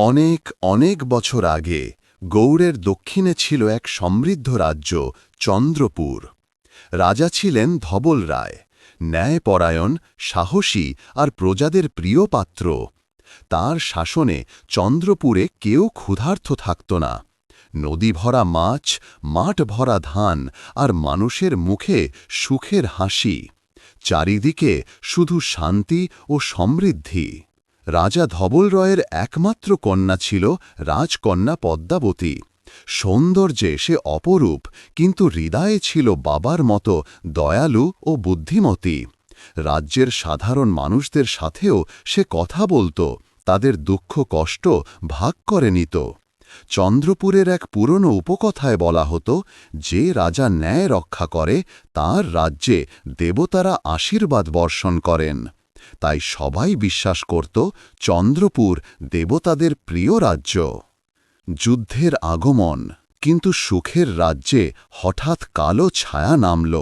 অনেক অনেক বছর আগে গৌড়ের দক্ষিণে ছিল এক সমৃদ্ধ রাজ্য, চন্দ্রপুর। রাজা ছিলেন ধবল রায়, ন্যায়পরায়ণ, সাহসী আর প্রজাদের প্রিয় পাত্র। তার শাসনে চন্দ্রপুরে কেউ ক্ষুধার্থ থাকত না। নদী ভরা মাছ, মাঠ ভরা ধান আর মানুষের মুখে সুখের হাসি। চারিদিকে শুধু শান্তি ও সমৃদ্ধি। রাজা ধবল রয়ের একমাত্র কন্যা ছিল রাজকন্যা পদ্মাবতী। সৌন্দর্যে সে অপরূপ, কিন্তু হৃদয়ে ছিল বাবার মতো দয়ালু ও বুদ্ধিমতী। রাজ্যের সাধারণ মানুষদের সাথেও সে কথা বলত, তাদের দুঃখ কষ্ট ভাগ করে নিত। চন্দ্রপুরের এক পুরনো উপকথায় বলা হতো, যে রাজা ন্যায় রক্ষা করে, তার রাজ্যে দেবতারা আশীর্বাদ বর্ষণ করেন। তাই সবাই বিশ্বাস করত চন্দ্রপুর দেবতাদের প্রিয় রাজ্য। যুদ্ধের আগমন, কিন্তু সুখের রাজ্যে হঠাৎ কালো ছায়া নামল।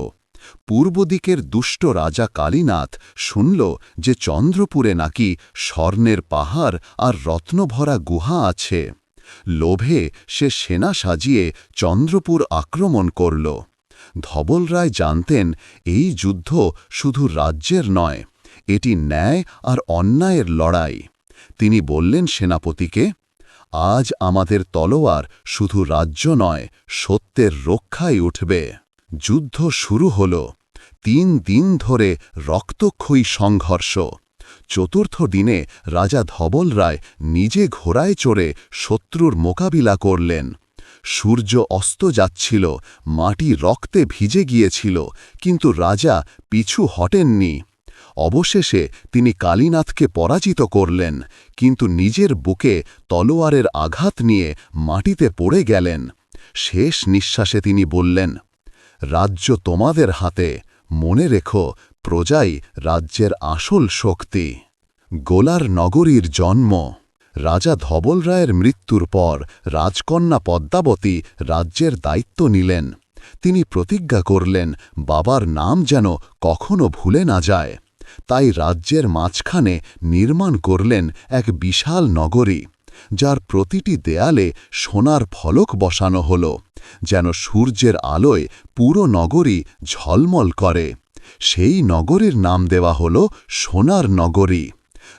পূর্ব দিকের দুষ্ট রাজা কালীনাথ শুনল যে চন্দ্রপুরে নাকি স্বর্ণের পাহাড় আর রত্নভরা গুহা আছে। লোভে সে সেনা সাজিয়ে চন্দ্রপুর আক্রমণ করল। ধবল রায় জানতেন, এই যুদ্ধ শুধু রাজ্যের নয় এটি ন্যায় আর অন্যায়ের লড়াই। তিনি বললেন সেনাপতিকে, আজ আমাদের তলোয়ার শুধু রাজ্য নয়, সত্যের রক্ষায় উঠবে। যুদ্ধ শুরু হল। তিন দিন ধরে রক্তক্ষয়ী সংঘর্ষ। চতুর্থ দিনে রাজা ধবল রায় নিজে ঘোড়ায় চড়ে শত্রুর মোকাবিলা করলেন। সূর্য অস্ত যাচ্ছিল, মাটি রক্তে ভিজে গিয়েছিল, কিন্তু রাজা পিছু হটেননি। অবশেষে তিনি কালীনাথকে পরাজিত করলেন, কিন্তু নিজের বুকে তলোয়ারের আঘাত নিয়ে মাটিতে পড়ে গেলেন। শেষ নিঃশ্বাসে তিনি বললেন, রাজ্য তোমাদের হাতে, মনে রেখো, প্রজাই রাজ্যের আসল শক্তি। গোলার নগরীর জন্ম, রাজা ধবল রায়ের মৃত্যুর পর রাজকন্যা পদ্মাবতী রাজ্যের দায়িত্ব নিলেন। তিনি প্রতিজ্ঞা করলেন, বাবার নাম যেন কখনো ভুলে না যায়। তাই রাজ্যের মাঝখানে নির্মাণ করলেন এক বিশাল নগরী, যার প্রতিটি দেয়ালে সোনার ফলক বসানো হল, যেন সূর্যের আলোয় পুরো নগরী ঝলমল করে। সেই নগরীর নাম দেওয়া হল সোনার নগরী।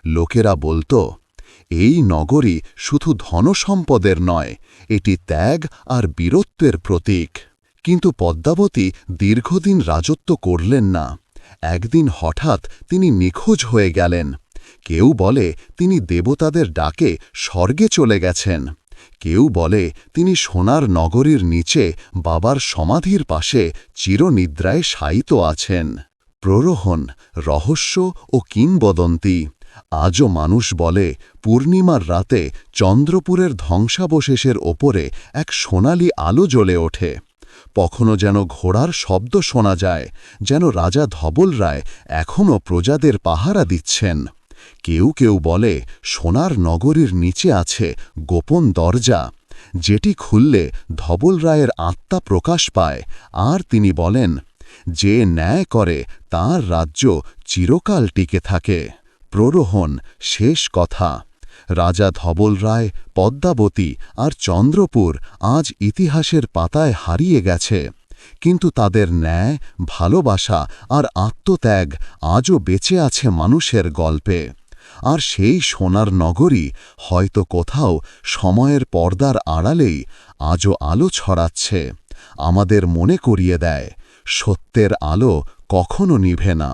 লোকেরা বলতো, এই নগরী শুধু ধনসম্পদের নয়, এটি ত্যাগ আর বীরত্বের প্রতীক। কিন্তু পদ্মাবতী দীর্ঘদিন রাজত্ব করলেন না। একদিন হঠাৎ তিনি নিখোঁজ হয়ে গেলেন। কেউ বলে, তিনি দেবতাদের ডাকে স্বর্গে চলে গেছেন। কেউ বলে, তিনি সোনার নগরীর নিচে বাবার সমাধির পাশে চিরনিদ্রায় শায়িত আছেন। প্ররোহণ, রহস্য ও কিংবদন্তি। আজও মানুষ বলে, পূর্ণিমার রাতে চন্দ্রপুরের ধ্বংসাবশেষের ওপরে এক সোনালি আলো জ্বলে ওঠে। কখনো যেন ঘোড়ার শব্দ শোনা যায়, যেন রাজা ধবল রায় এখনও প্রজাদের পাহারা দিচ্ছেন। কেউ কেউ বলে, সোনার নগরীর নিচে আছে গোপন দরজা। যেটি খুললে ধবল রায়ের আত্মা প্রকাশ পায়। আর তিনি বলেন, যে ন্যায় করে, তার রাজ্য চিরকাল টিকে থাকে। প্ররোহণ, শেষ কথা। রাজা ধবল রায়, পদ্মাবতী আর চন্দ্রপুর আজ ইতিহাসের পাতায় হারিয়ে গেছে। কিন্তু তাদের ন্যায়, ভালোবাসা আর আত্মত্যাগ আজও বেঁচে আছে মানুষের গল্পে। আর সেই সোনার নগরী হয়তো কোথাও সময়ের পর্দার আড়ালেই আজও আলো ছড়াচ্ছে। আমাদের মনে করিয়ে দেয়, সত্যের আলো কখনো নিভে না।